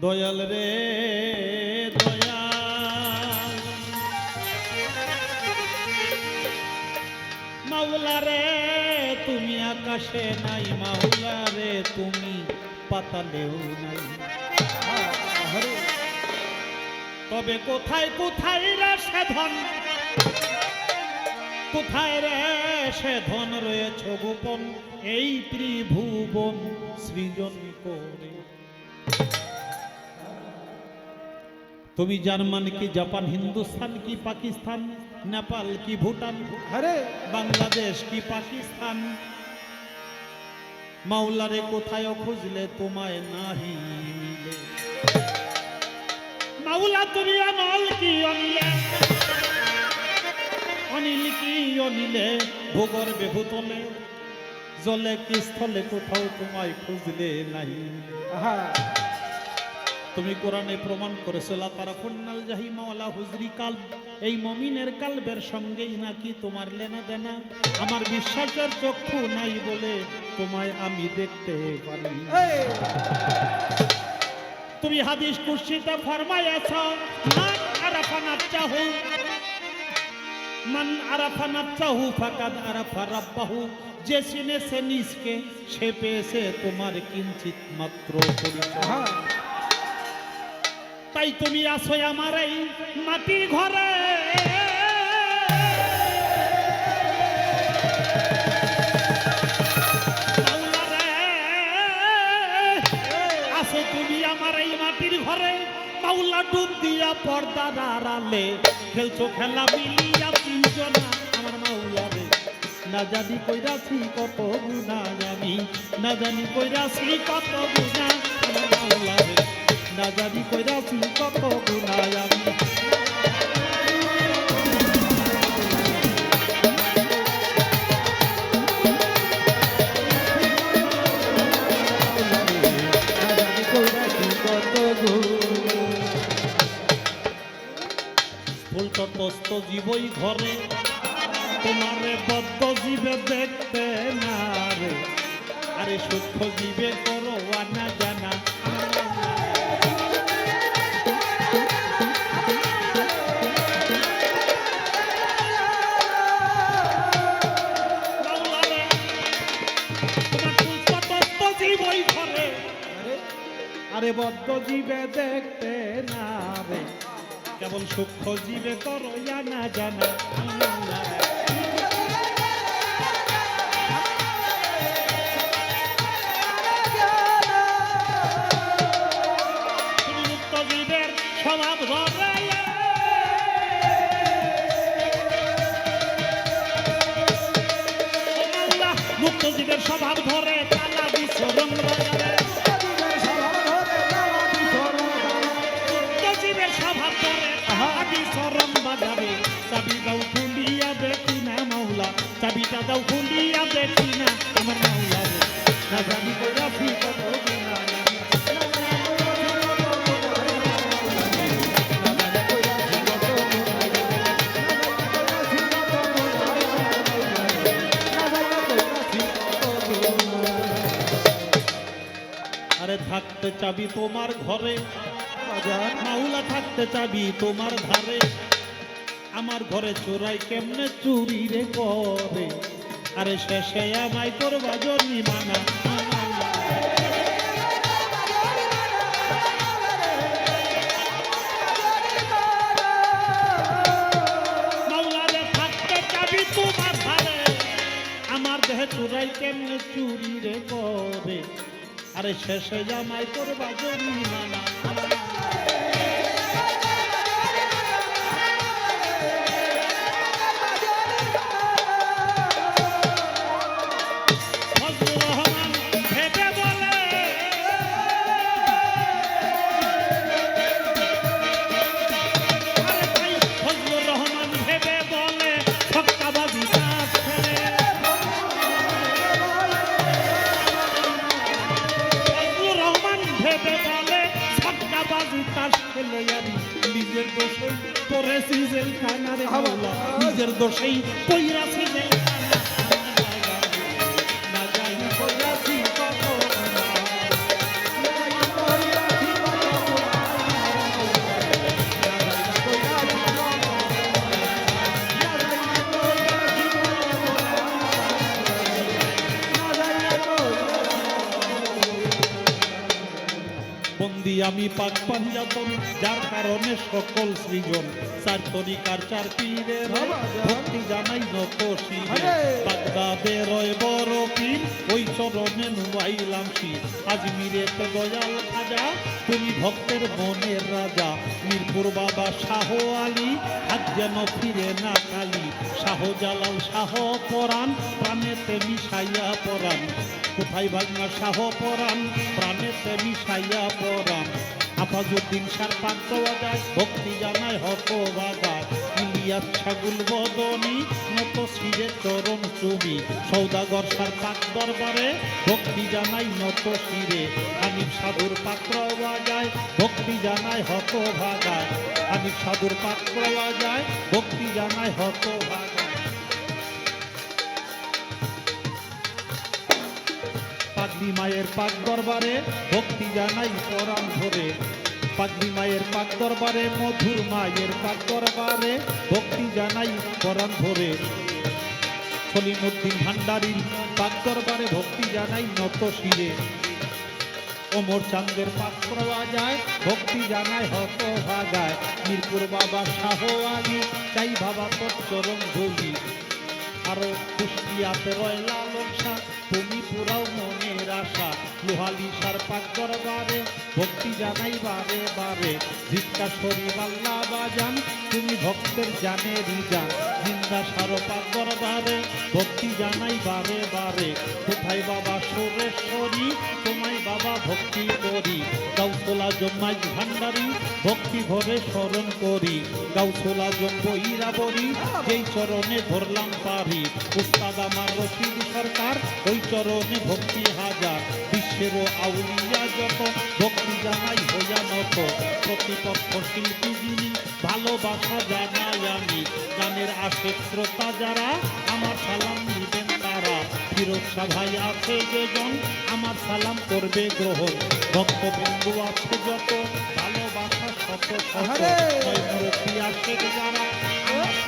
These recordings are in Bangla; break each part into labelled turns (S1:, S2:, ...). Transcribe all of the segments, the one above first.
S1: দয়াল রে, দয়াল। মাওলা রে, তুমি আকাশে নাই, মাওলা রে, তুমি পাতালেও নাই। তবে কোথায় কোথায় রে সে ধন? কোথায় রে সে ধন রয়েছ গোপন? এই ত্রিভুবন সৃজন করে। তুমি জার্মান কি জাপান হিন্দুস্তান কি পাকিস্তান নেপাল কি ভুটান
S2: আরে।
S1: বাংলাদেশ কি পাকিস্তান? মাওলারে কোথায় খুঁজলে তোমায় নাহি মিলে। মাওলা তুমি অনল কি অনিলে? অনিল কি অনিলে? ভোগর বেহুতলে জলে কি স্থলে কোথাও তোমায় খুঁজলে নাহি
S2: আহা।
S1: তুমি কোরআনে প্রমাণ করেছ লা তারা ফুন্নাল জাহি হুজরি কাল এই মমিনের কালবের সঙ্গেই নাকি তোমার লেনা দেনা আমার বিশ্বাসের চক্ষু নাই বলে তোমায় আমি দেখতে পারি। তুমি হাদিস কুর্সিতে ফরমায়াছ মান আরাফা নাফসাহু মান আরাফা নাফসাহু ফাকাদ আরাফা রাব্বাহু। যে চিনেছে নিজকে সে পেয়েছে তোমার কিঞ্চিত মাত্র পরিচয়।
S2: আহা
S1: তাই তুমি আসো আমার এই মাটির ঘরে। আসো তুমি আমার এই মাটির ঘরে। মাওলা ডুব দিয়া পর্দার আড়ালে খেলছো খেলা মিলিয়া তিনজনা। আমার মাওলা রে না জানি কইরাছি কত গুণা জানি না জানি কইরাছি কত গুণা না জানি কইরাছি কত গুণা জানি
S2: জানি কইরাছি কত গুণ
S1: ফুল তটস্থ জীবই ঘরে, তোমারে বদ্ধ জীবে দেখতে না রে। আরে সূক্ষ্ম জানা।
S2: আরে
S1: বদ্ধ জীবে দেখতে না রে। কেবল সূক্ষ্ম জীবে করো জানা জানা। মুক্ত জীবের স্বভাব ধরে তালা বিচরণ দাও খুলিয়া দেখি না আমার মাওলা রে। না জানি কইরাছি কত আরে থাকতে চাবি তোমার ঘরে মাওলা থাকতে চাবি তোমার ধারে। আমার ঘরে চোরাই কেমনে চুরি রে করে? আরে শেষে আমায় করবা মানা। ধারে। আমার দেহে চোরাই কেমনে চুরি রে করে? আরে শেষে জামাই করবা জন্মি দোষেই পইরাছি বন্দি আমি পাক পাঞ্জাতন যার কারণে সকল সৃজন চার তরিকার চার পীরের ভক্তি জানাই নত বাগদাদে রয় বড় পীর ওই চরণে নুয়াইলাম শির। আজমিরেতে দয়াল খাজা তুমি ভক্তের মনের রাজা। মিরপুর বাবা শাহ আলী আজ যেন ফিরে না কালী। শাহ জালাল শাহ পরাণ প্রাণেতে মিশাইয়া পরাণ। কোথায় বাজনা শাহ পরাণ, প্রাণেতে মিশাইয়া পরাণ। আফাজুদ্দিন সার পাক দেওয়া যায় ভক্তি জানায় হত বাগায় ইলিয়াস ছাগুল বদনি নত শিরে চরণ চুমি। সৌদাগর সার পাক দরবারে ভক্তি জানাই নত শিরে হানিফ সাধুর পাত্র বাজায়, ভক্তি জানায় হত ভাগায় হানিফ সাধুর পাত্র বাজায়, ভক্তি জানায় হত ভাগায় পাগলি মায়ের পাক দরবারে ভক্তি জানাই পরাণ ধরে পাগলি মায়ের পাক দরবারে, মধুর মায়ের পাক দরবারে ভক্তি জানাই পরাণ ধরে সলিমুদ্দিন ভান্ডারীর পাক দরবারে ভক্তি জানাই নত শিরে। ওমর চান্দের পাওয়া যায় ভক্তি জানায় হত ভাগায় মিরপুর বাবা শাহ আলী, চাই বাবা তোর চরণ ধরি আরও কুষ্টিয়াতে রয় লালন শাহ, তুমি পুরাও আশা লোহালি সার পাক দরবারে, ভক্তি জানাই বারে বারে। ভিক্ষা শরীর আল্লাহ বাজান, তুমি ভক্তের জানেরই যান জিন্দা সারপাক দরবারে, ভক্তি জানাই বারে বারে। কোথায় বাবা সুরেশ্বরী, তোমায় বাবা ভক্তি করি। গাউসোলা জম্মাই ভান্ডারি, ভক্তি ভরে স্মরণ করি। গাউসোলা জম্ব ইরাবরি যেই চরণে ধরলাম পারি। উস্তাদ আমার রশিদ সরকার ওই চরণে ভক্তি হাজার বিশ্বেরও আউলিয়া যত ভক্তি জানাই হইয়া নত প্রতিপক্ষ শিল্পী যিনি ভালোবাসা জানাই আমি। গানের আশেক শ্রোতা যারা আমার সালাম নিবেন তারা। ফিরোজ ভাই আছে যেজন আমার সালাম করবে গ্রহণ। ভক্তবৃন্দু আছে যত ভালোবাসা শত শত! আছে যারা আমার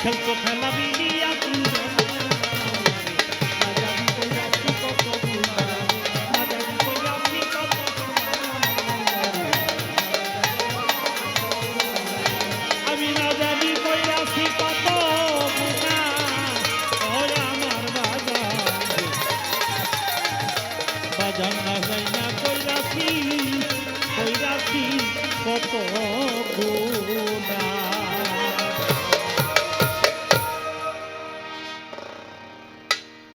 S1: খেলতো খেলা